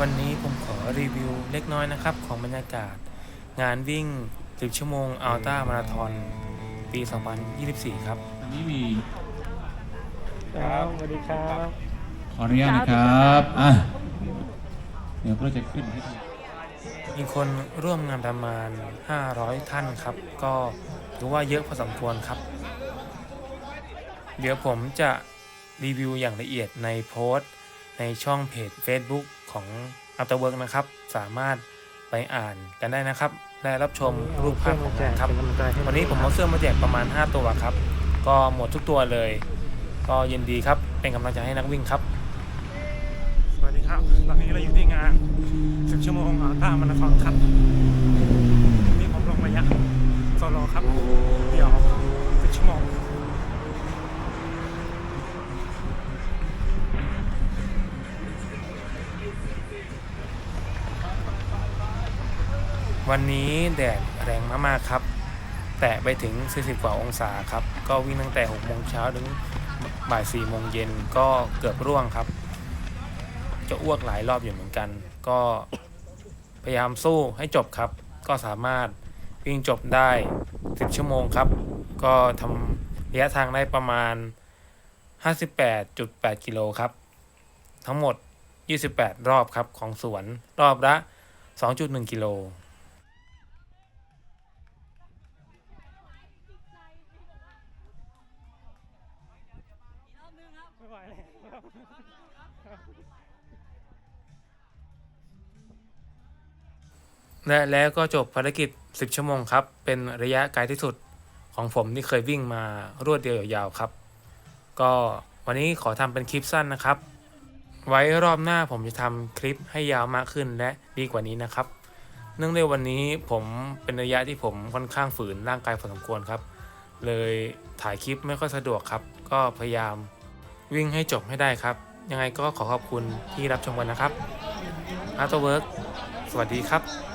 วันนี้ผมขอรีวิวเล็กน้อยนะครับ ของบรรยากาศ งานวิ่ง 10 ชั่วโมงอัลต้ามาราธอนปี 2024 ครับ วันนี้มีครับสวัสดีครับ ขออนุญาตนะครับอะเดี๋ยวก็จะขึ้นให้ดูมีคนร่วมงานประมาณ 500 ท่านครับ ก็ถือว่าเยอะพอสมควรครับ เดี๋ยวผมจะรีวิวอย่างละเอียดในโพสต์ ในช่องเพจ Facebook ของ Afterwork นะครับ สามารถไปอ่านกันได้นะครับ ได้รับชมรูปภาพของงานครับ วันนี้ผมเอาเสื้อมาแจกประมาณ 5 ตัวครับ ก็หมดทุกตัวเลย ก็ยินดีครับ เป็นกำลังใจให้นักวิ่งครับ สวัสดีครับ ตอนนี้เราอยู่ที่งาน 10 ชั่วโมงอัลต้ามาราธอนครับวันนี่ผมลงระยะโซโลครับ วันนี้แดดแรงมากๆครับ แตะไปถึง 40 กว่าองศาครับ ก็วิ่งตั้งแต่6โมงเช้าถึงบ่าย4โมงเย็นก็เกือบร่วงครับ จะอ้วกหลายรอบอยู่เหมือนกัน ก็พยายามสู้ให้จบครับ ก็สามารถวิ่งจบได้ 10 ชั่วโมงครับ ก็ทำระยะทางได้ประมาณ 58.8 กิโลครับ ทั้งหมด 28 รอบครับของสวนรอบละ 2.1 กิโล ไม่ไหวแล้วและแล้วก็จบภารกิจ 10 ชั่วโมงครับ เป็นระยะไกลที่สุดของผมที่เคยวิ่งมารวดเดียวยาวๆครับ ก็วันนี้ขอทำเป็นคลิปสั้นนะครับ ไว้รอบหน้าผมจะทำคลิปให้ยาวมากขึ้นและดีกว่านี้นะครับ เนื่องในวันนี้ผมเป็นระยะที่ผมค่อนข้างฝืนร่างกายพอสมควรครับ เลยถ่ายคลิปไม่ค่อยสะดวกครับ ก็พยายาม วิ่งให้จบให้ได้ครับ ยังไงก็ขอขอบคุณที่รับชมกันนะครับ Afterwork สวัสดีครับ